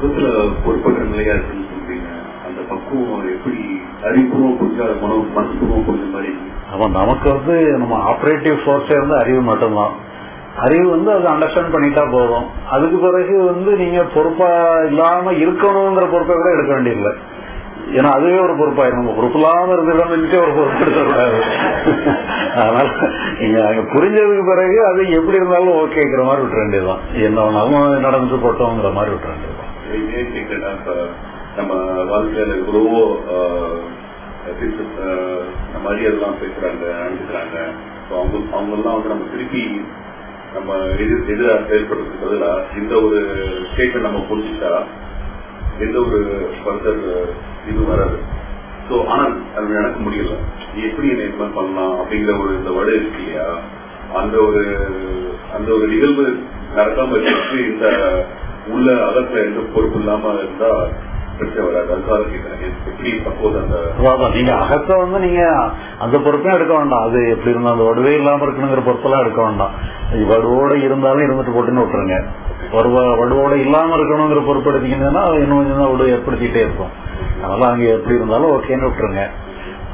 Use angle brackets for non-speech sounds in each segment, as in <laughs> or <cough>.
மதத்துல பொறுப்பற்ற நிலையா இருக்குன்னு சொல்றீங்க. அந்த பக்குவம் எப்படி அறிவுபூர்வம் புரிஞ்சா மனம் மனசுபூர்வம் புரிஞ்ச மாதிரி அப்ப நமக்கு வந்து நம்ம ஆப்ரேட்டிவ் ஃபோர்ஸே இருந்து அறிவு மட்டும்தான். அறிவு வந்து அதை அண்டர்ஸ்டாண்ட் பண்ணிட்டா போதும். அதுக்கு பிறகு வந்து நீங்க பொறுப்பா இல்லாம இருக்கணுங்கிற பொறுப்பை கூட எடுக்க வேண்டியதில்லை. ஏன்னா அதுவே ஒரு பொறுப்பாயிரும். நம்ம பொறுப்பு இல்லாம இருக்கிறோம்னுட்டு ஒரு பொறுப்பு எடுத்துக்கூடாது அதனால நீங்க அங்க புரிஞ்சதுக்கு பிறகு அது எப்படி இருந்தாலும் ஓகேங்கிற மாதிரி விட்டுற வேண்டியதுதான். என்ன வேணாலும் நடந்துட்டு போட்டோங்கிற மாதிரி விட்டுற வேண்டியதுதான். ஏன் கேட்கிறேன்னா இப்ப நம்ம வாழ்க்கையில எவ்வளவோ ஆஹ், நம்ம அறியெல்லாம் பேசுறாங்க அனுப்பிக்கிறாங்க அவங்க அவங்க எல்லாம் வந்து நம்ம திருப்பி நம்ம எதிர் எதிராக செயல்படுறதுக்கு பதிலாக இந்த ஒரு ஸ்டேட்டை நம்ம புரிஞ்சுட்டா எந்த ஒரு ஃபர்தர் இது வராது. ஸோ ஆனால் அது நடக்க முடியல. எப்படி என்ன இது பண்ணலாம் அப்படிங்கிற ஒரு இந்த வடு இருக்கு இல்லையா? அந்த ஒரு அந்த ஒரு நிகழ்வு நடக்காம இருக்கிறதுக்கு இந்த உள்ள அகத்துல எந்த பொறுப்பு இல்லாம இருந்தா பிரச்சனை வராது. அதுக்காக கேட்கிறேன் எப்படி சப்போஸ் அந்த நீங்க அகத்தை வந்து நீங்க அந்த பொறுப்பையும் எடுக்க வேண்டாம். அது எப்படி இருந்தா அந்த வடுவே இல்லாம இருக்கணுங்கிற பொறுப்பெல்லாம் எடுக்க வேண்டாம். வடுவோட இருந்தாலும் இருந்துட்டு போட்டுன்னு விட்டுருங்க. வடுவ வடுவோட இல்லாம இருக்கணுங்கிற பொறுப்பு எடுத்தீங்கன்னா அது இன்னும் கொஞ்சம் தான் வடு ஏற்படுத்திட்டே இருக்கும். அதனால அங்க எப்படி இருந்தாலும் ஓகேன்னு விட்டுருங்க.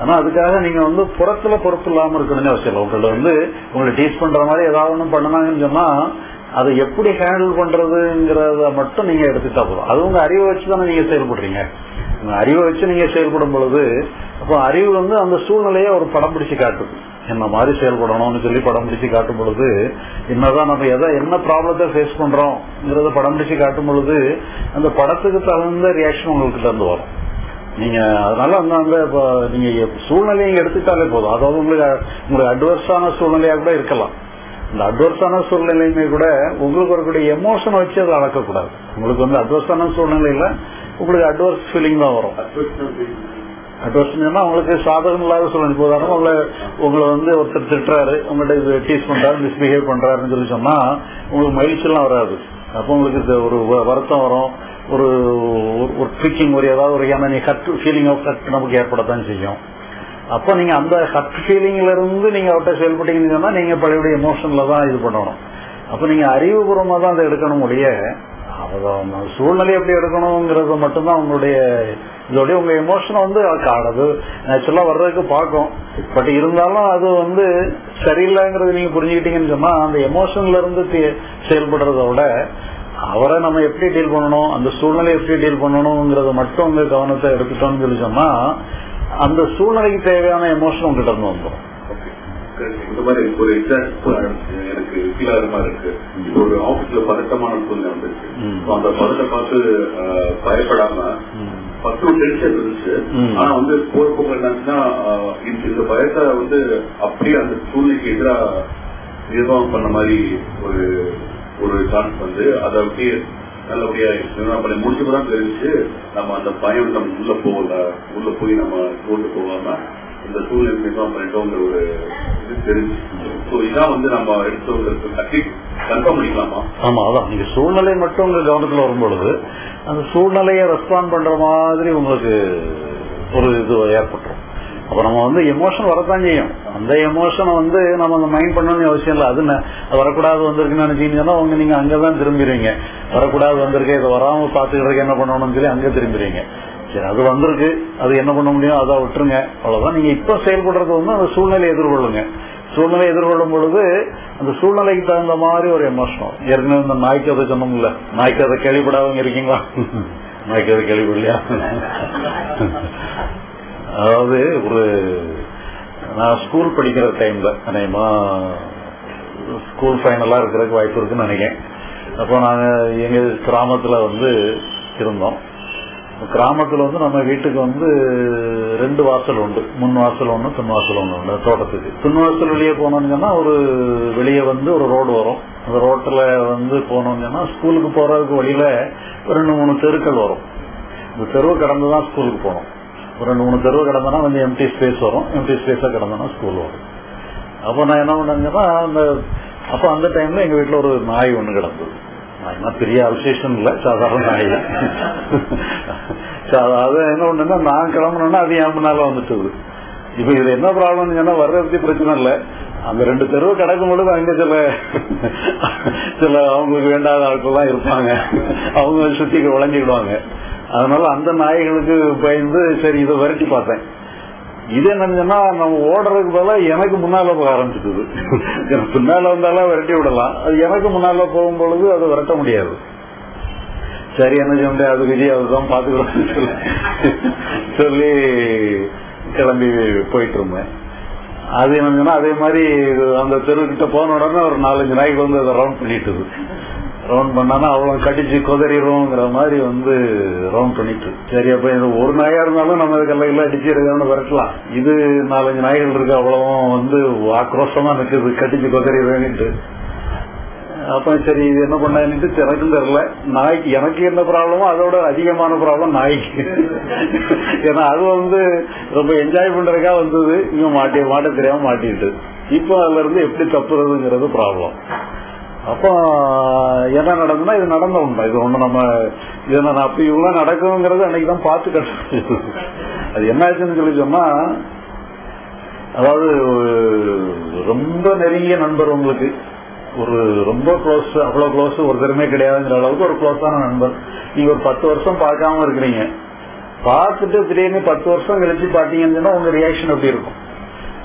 ஆனா அதுக்காக நீங்க வந்து புறத்துல பொறுப்பு இல்லாம இருக்கணும்னு அவசியம் இல்லை. உங்களை வந்து உங்களை டீச் பண்ற மாதிரி ஏதாவது ஒன்றும் பண்ணனாங்கன்னு சொன்னா அதை எப்படி ஹேண்டில் பண்றதுங்கிறத மட்டும் நீங்க எடுத்துட்டா போதும். அது உங்க அறிவை வச்சு தானே நீங்க செயல்படுறீங்க. அறிவை வச்சு நீங்க செயல்படும் பொழுது அப்போ அறிவு வந்து அந்த சூழ்நிலையை ஒரு படம் பிடிச்சு காட்டும். என்ன மாதிரி செயல்படணும்னு சொல்லி படம் பிடிச்சு காட்டும் பொழுது என்னதான் நம்ம எதை என்ன ப்ராப்ளத்தை ஃபேஸ் பண்றோம்ங்கிறத படம் பிடிச்சு காட்டும் பொழுது அந்த படத்துக்கு தகுந்த ரியாக்ஷன் உங்களுக்கு தந்து வரும். நீங்க அதனால அந்த அந்த இப்போ நீங்க சூழ்நிலையை எடுத்துட்டாலே போதும். அதாவது உங்களுக்கு உங்களுக்கு அட்வர்ஸான சூழ்நிலையா கூட இருக்கலாம். இந்த அட்வர்ஸான சூழ்நிலையுமே கூட உங்களுக்கு வரக்கூடிய எமோஷன் வச்சு அதை அளக்கக்கூடாது. உங்களுக்கு வந்து அட்வர்ஸான சூழ்நிலையில உங்களுக்கு அட்வர்ஸ் ஃபீலிங் தான் வரும். அட்வர்ஸ் உங்களுக்கு சாதகம் இல்லாத சூழ்நிலை. போதாலும் உங்களை உங்களை வந்து ஒருத்தர் திட்டுறாரு உங்கள்ட்ட இது டீஸ் பண்றாரு மிஸ்பிஹேவ் பண்றாருன்னு சொல்லி சொன்னா உங்களுக்கு மகிழ்ச்சியெல்லாம் வராது. அப்போ உங்களுக்கு ஒரு வருத்தம் வரும். ஒரு ஒரு- ஒரு ட்ரிக்கிங் ஒரு ஏதாவது ஒரு ஏன்னா நீ கட் ஃபீலிங் ஆஃப் கட் நமக்கு ஏற்படத்தான் செய்யும். அப்போ நீங்க அந்த ஹட் ஃபீலிங்ல இருந்து நீங்க அவர்கிட்ட செயல்பட்டீங்கன்னு சொன்னா நீங்க பழைய எமோஷன்ல தான் இது பண்ணணும். அப்போ நீங்க அறிவுபூர்வமா தான் அதை எடுக்கணும் முடிய சூழ்நிலை எப்படி எடுக்கணுங்கிறது மட்டும்தான் உங்களுடைய இதோடய உங்க எமோஷன் வந்து காடது நேச்சுரலா வர்றதுக்கு பார்க்கும். பட் இருந்தாலும் அது வந்து சரியில்லைங்கிறது நீங்க புரிஞ்சுக்கிட்டீங்கன்னு சொன்னா அந்த எமோஷன்ல இருந்து தே- செயல்படுறத விட அவரை நம்ம எப்படி டீல் பண்ணணும் அந்த சூழ்நிலை எப்படி டீல் பண்ணணுங்கிறத மட்டும் உங்க கவனத்தை எடுத்துட்டோம்னு சொல்லி சொன்னா அந்த சூழ்நிலைக்கு தேவையான எமோஷன் உங்ககிட்ட இருந்து வந்துடும். இந்த மாதிரி ஒரு எக்ஸாம்பிள் எனக்கு ஃபீல் ஆகிற மாதிரி இருக்கு. ஒரு ஆபீஸ்ல பதட்டமான சூழ்நிலை வந்துருக்கு அந்த பதத்தை பார்த்து பயப்படாம ஃபர்ஸ்ட் ஒரு டென்ஷன் இருந்துச்சு. ஆனா வந்து போற போக என்னாச்சுன்னா இந்த பயத்தை வந்து அப்படியே அந்த சூழ்நிலைக்கு எதிராக நிர்வாகம் பண்ண மாதிரி ஒரு ஒரு சான்ஸ் வந்து அதை அப்படியே நல்லபடியா அப்படி பண்ணி தான் தெரிஞ்சு நம்ம அந்த பயம் நம்ம உள்ள போகல. உள்ள போய் நம்ம கொண்டு போகாம இந்த சூழ்நிலை நிர்வாகம் பண்ணிட்டோங்கிற ஒரு இது தெரிஞ்சு. ஸோ இதான் வந்து நம்ம எடுத்தவங்களுக்கு கட்டி கன்ஃபார்ம் பண்ணிக்கலாமா? ஆமா அதான். நீங்க சூழ்நிலை மட்டும் உங்க கவனத்துல வரும்பொழுது அந்த சூழ்நிலையை ரெஸ்பாண்ட் பண்ற மாதிரி உங்களுக்கு ஒரு இது ஏற்பட்டுரும். அப்ப நம்ம வந்து எமோஷன் வரத்தான் செய்யும். அந்த எமோஷனை வந்து நம்ம அந்த மைண்ட் பண்ணணும்னு அவசியம் இல்லை. அது வரக்கூடாது வந்திருக்குன்னு நினைச்சீங்கன்னா உங்க நீங்க அங்கதான் திரும்பிடுவீங்க வரக்கூடாது வந்திருக்கு இதை வராம பாத்துக்கிறதுக்கு என்ன பண்ணணும்னு சொல்லி அங்க திரும்பிடுவீங்க சரி அது வந்திருக்கு. அது என்ன பண்ண முடியும்? அதை விட்டுருங்க. அவ்வளவுதான். நீங்க இப்ப செயல்படுறது வந்து அந்த சூழ்நிலையை எதிர்கொள்ளுங்க. சூழ்நிலை எதிர்கொள்ளும் பொழுது அந்த சூழ்நிலைக்கு தகுந்த மாதிரி ஒரு எமோஷனம் ஏற்கனவே இந்த நாய்க்கு அதை சொன்னோம்ல. நாய்க்கு அதை கேள்விப்படாதவங்க இருக்கீங்களா? நாய்க்கு அதை கேள்விப்படலையா? அதாவது ஒரு நான் ஸ்கூல் படிக்கிற டைம்ல அநேகமா ஸ்கூல் ஃபைனலாக இருக்கிறதுக்கு வாய்ப்பு இருக்குன்னு நினைக்கிறேன். அப்போ நாங்கள் எங்கள் கிராமத்தில் வந்து இருந்தோம். கிராமத்தில் வந்து நம்ம வீட்டுக்கு வந்து ரெண்டு வாசல் உண்டு. முன் வாசல் ஒன்று பின் வாசல் ஒன்று உண்டு. தோட்டத்துக்கு. பின் வாசல் வெளியே போனோம்னா ஒரு வெளியே வந்து ஒரு ரோடு வரும். அந்த ரோட்டில் வந்து போனோம்னா ஸ்கூலுக்கு போகிறதுக்கு வழியில் ஒரு ரெண்டு மூணு தெருக்கள் வரும். இந்த தெருவை கடந்து தான் ஸ்கூலுக்கு போகணும் ஒரு ரெண்டு மூணு தெருவு கிடந்தனா கொஞ்சம் எம்டி ஸ்பேஸ் வரும். எம்டி ஸ்பேஸாக கிடந்தனா ஸ்கூல் வரும். அப்போ நான் என்ன பண்ணேங்கன்னா அந்த அப்போ அந்த டைம்ல எங்க வீட்டில் ஒரு நாய் ஒண்ணு கிடந்தது. நாய்னா பெரிய அவிசேஷம் இல்ல சாதாரண நாய். சா- அது என்ன ஒண்ணுன்னா நான் கிளம்புனேன்னா அது என் முன்னால வந்துட்டுது. இப்போ இது என்ன ப்ராப்ளம்னு சொன்னால் வர்றதுக்கு பிரச்சனை இல்ல. அந்த ரெண்டு தெருவு கிடக்கும் பொழுது அங்க சில சில அவங்களுக்கு வேண்டாத ஆட்கள்லாம் இருப்பாங்க. அவங்க சுத்தி உழைஞ்சிக்கிடுவாங்க. அதனால அந்த நாய்களுக்கு பயந்து சரி இதை விரட்டி பார்த்தேன். இது என்னன்னா நம்ம ஓடுறதுக்கு பதிலாக எனக்கு முன்னால போக ஆரம்பிச்சிட்டது <laughs> பின்னால வந்தாலும் விரட்டி விடலாம். அது எனக்கு முன்னால போகும் பொழுது அதை விரட்ட முடியாது. சரி என்ன செய்ய அது விஜய் அதுதான் பாத்துக்கலாம் சொல்லி கிளம்பி போயிட்டு இருந்தேன். அது என்ன அதே மாதிரி அந்த தெருக்கிட்ட போன உடனே ஒரு நாலஞ்சு நாய்க்கு வந்து அதை ரவுண்ட் பண்ணிட்டு ரவுண்ட் பண்ணானா அவ்வளவு கடிச்சு குதறிடுவோங்கிற மாதிரி வந்து ரவுண்ட் பண்ணிட்டு. சரி அப்ப இது ஒரு நாயா இருந்தாலும் நம்ம இதுக்கெல்லாம் எல்லாம் அடிச்சு இருக்கான்னு விரட்டலாம். இது நாலஞ்சு நாய்கள் இருக்கு அவ்வளவும் வந்து ஆக்ரோஷமா நிற்குது கடிச்சு குதறிடுவேன்ட்டு. அப்ப சரி இது என்ன பண்ணான்ட்டு எனக்கும் தெரியல. நாய்க்கு எனக்கு என்ன ப்ராப்ளமோ அதோட அதிகமான ப்ராப்ளம் நாய்க்கு. ஏன்னா அது வந்து ரொம்ப என்ஜாய் பண்றதுக்கா வந்தது. இங்க மாட்டி மாட்ட தெரியாம மாட்டிட்டு. இப்போ அதுல இருந்து எப்படி தப்புறதுங்கிறது ப்ராப்ளம் அப்போ என்ன நடந்ததுன்னா இது நடந்த உண்மை. இது ஒண்ணு நம்ம இது நான் அப்ப இவ்வளவு நடக்குங்கிறது அன்னைக்குதான் பார்த்து கட்டு அது என்ன ஆச்சுன்னு சொல்லி சொன்னா அதாவது ரொம்ப நெருங்கிய நண்பர் உங்களுக்கு. ஒரு ரொம்ப க்ளோஸ் அவ்வளவு க்ளோஸ் ஒரு கிடையாதுங்கிற அளவுக்கு ஒரு க்ளோஸான நண்பர். நீங்க ஒரு பத்து வருஷம் பார்க்காம இருக்கிறீங்க. பார்த்துட்டு திடீர்னு பத்து வருஷம் கழிச்சு பாத்தீங்கன்னு உங்க ரியாக்ஷன் எப்படி இருக்கும்?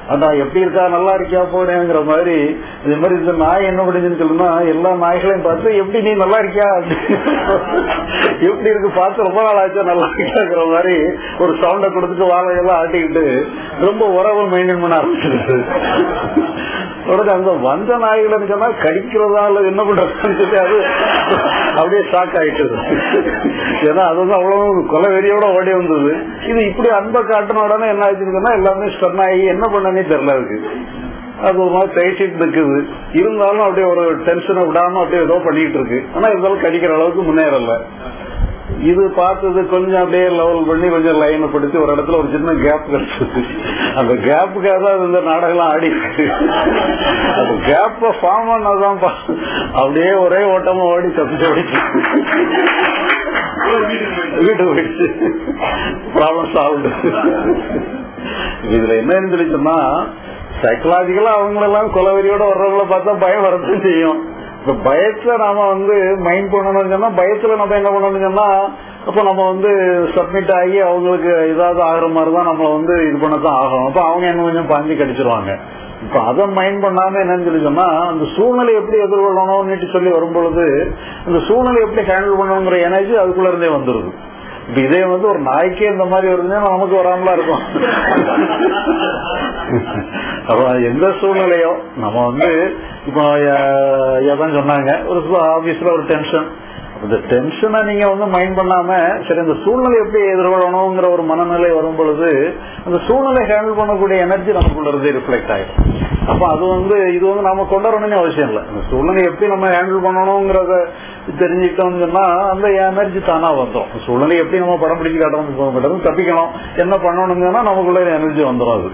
அதான் எப்படி இருக்கா? நல்லா இருக்கியா? போனேங்கிற மாதிரி. இது மாதிரி இந்த நாய் என்ன பண்ணுச்சுன்னு சொல்லுனா எல்லா நாய்களையும் பார்த்து எப்படி நீ நல்லா இருக்கியா? <laughs> எப்படி இருக்கு? பார்த்து ரொம்ப நாள் ஆச்சா நல்லா இருக்காங்கிற மாதிரி ஒரு சவுண்டை கொடுத்துட்டு வாழையெல்லாம் ஆட்டிக்கிட்டு ரொம்ப உறவு மெயின்டைன் பண்ண ஆரம்பிச்சிருக்கு உடனே அந்த வந்த நாய்கள் சொன்னா கடிக்கிறதால என்ன பண்றதுன்னு சொல்லி அது அப்படியே ஷாக் ஆயிட்டது. ஏன்னா அது வந்து அவ்வளவு கொலை வெறியோட ஓடி வந்தது. இது இப்படி அன்பை காட்டின உடனே என்ன ஆச்சுன்னா எல்லாமே ஸ்டன் ஆகி என்ன பண்ணனே தெரியல இருக்கு அது ஒரு மாதிரி பேசிட்டு இருக்குது இருந்தாலும் அப்படியே ஒரு டென்ஷனை விடாம அப்படியே ஏதோ பண்ணிட்டு இருக்கு. ஆனா இருந்தாலும் கடிக்கிற அளவுக்கு முன்னேறல. இது பார்த்தது கொஞ்சம் அப்படியே லெவல் பண்ணி கொஞ்சம் லைனை படுத்தி ஒரு இடத்துல ஒரு சின்ன கேப் கிடைச்சது. அந்த கேப்புக்காக தான் இந்த நாடகம்லாம் ஆடி. அந்த கேப்ப ஃபார்ம் பண்ணதான் பா- அப்படியே ஒரே ஓட்டமா ஓடி தப்பிச்சு ஓடிச்சு வீட்டு போயிடுச்சு. ப்ராப்ளம் சால்வ் இதுல என்னன்னு தெரிஞ்சுன்னா சைக்கலாஜிக்கலா அவங்களெல்லாம் கொலவெறியோட வர்றவங்கள பார்த்தா பயம் வரதான் செய்யும். இப்ப பயத்துல நாம வந்து மைண்ட் பண்ணணும்னு சொன்னா பயத்துல நம்ம என்ன பண்ணணும்னு சொன்னா அப்ப நம்ம வந்து சப்மிட் ஆகி அவங்களுக்கு ஏதாவது ஆகுற மாதிரி தான் நம்மள வந்து இது பண்ணத்தான் ஆகணும். அப்ப அவங்க என்ன கொஞ்சம் பாஞ்சு கடிச்சிருவாங்க. இப்ப அதை மைண்ட் பண்ணாம என்னன்னு சொல்லி சொன்னா அந்த சூழ்நிலை எப்படி எதிர்கொள்ளணும்னு சொல்லி வரும்பொழுது அந்த சூழ்நிலை எப்படி ஹேண்டில் பண்ணணுங்கிற எனர்ஜி அதுக்குள்ள இருந்தே வந்துருது. இப்ப இதே வந்து ஒரு நாய்க்கே இந்த மாதிரி வருதுன்னா நமக்கு வராமலா இருக்கும். அப்ப எந்த சூழ்நிலையோ நம்ம வந்து இப்போ எதான் சொன்னாங்க? ஒரு ஆபீஸ்ல ஒரு டென்ஷன் இந்த டென்ஷனை நீங்க வந்து மைண்ட் பண்ணாம சரி இந்த சூழ்நிலை எப்படி எதிர்கொள்ளணுங்கிற ஒரு மனநிலை வரும் பொழுது அந்த சூழ்நிலை ஹேண்டில் பண்ணக்கூடிய எனர்ஜி நமக்குள்ள இருந்து ரிஃப்ளெக்ட் ஆயிடும். அப்ப அது வந்து இது வந்து நம்ம கொண்டாடணும்னு அவசியம் இல்லை. இந்த சூழ்நிலை எப்படி நம்ம ஹேண்டில் பண்ணணுங்கிறத தெரிஞ்சுக்கிட்டோம்னு சொன்னா அந்த எனர்ஜி தானா வந்துடும் சூழ்நிலை எப்படி நம்ம படம் பிடிச்சு காட்டணும் தப்பிக்கணும் என்ன பண்ணணுங்கன்னா நமக்குள்ள எனர்ஜி வந்துடும் அது.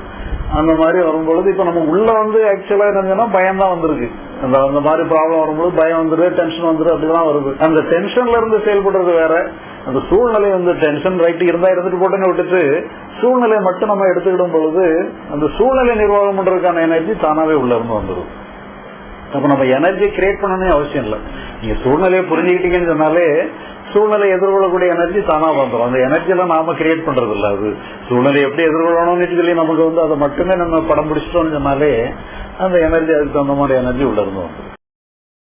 அந்த மாதிரி வரும்பொழுது இப்ப நம்ம உள்ள வந்து ஆக்சுவலா என்னன்னா பயம் தான் வந்திருக்கு. அந்த அந்த மாதிரி ப்ராப்ளம் வரும்போது பயம் வந்துரு டென்ஷன் வந்துரு அப்படிதான் வருது. அந்த டென்ஷன்ல இருந்து செயல்படுறது வேற. அந்த சூழ்நிலை வந்து டென்ஷன் ரைட் இருந்தா இருந்துட்டு போட்டேன்னு விட்டுட்டு சூழ்நிலையை மட்டும் நம்ம எடுத்துக்கிடும் பொழுது அந்த சூழ்நிலை நிர்வாகம் பண்றதுக்கான எனர்ஜி தானாவே உள்ள இருந்து வந்துடும் அப்ப நம்ம எனர்ஜி கிரியேட் பண்ணணும் அவசியம் இல்லை. நீங்க சூழ்நிலையை புரிஞ்சுக்கிட்டீங்கன்னு சொன்னாலே சூழ்நிலை எதிர்கொள்ளக்கூடிய எனர்ஜி தானா வந்துடும் அந்த எனர்ஜியெல்லாம் நாம கிரியேட் பண்றது இல்ல அது சூழ்நிலை எப்படி எதிர்கொள்ளணும்னு சொல்லி நமக்கு வந்து அதை மட்டுமே நம்ம படம் பிடிச்சிட்டோம்னு சொன்னாலே அந்த எனர்ஜி அதுக்கு தகுந்த மாதிரி எனர்ஜி உள்ள இருந்து வந்துடும்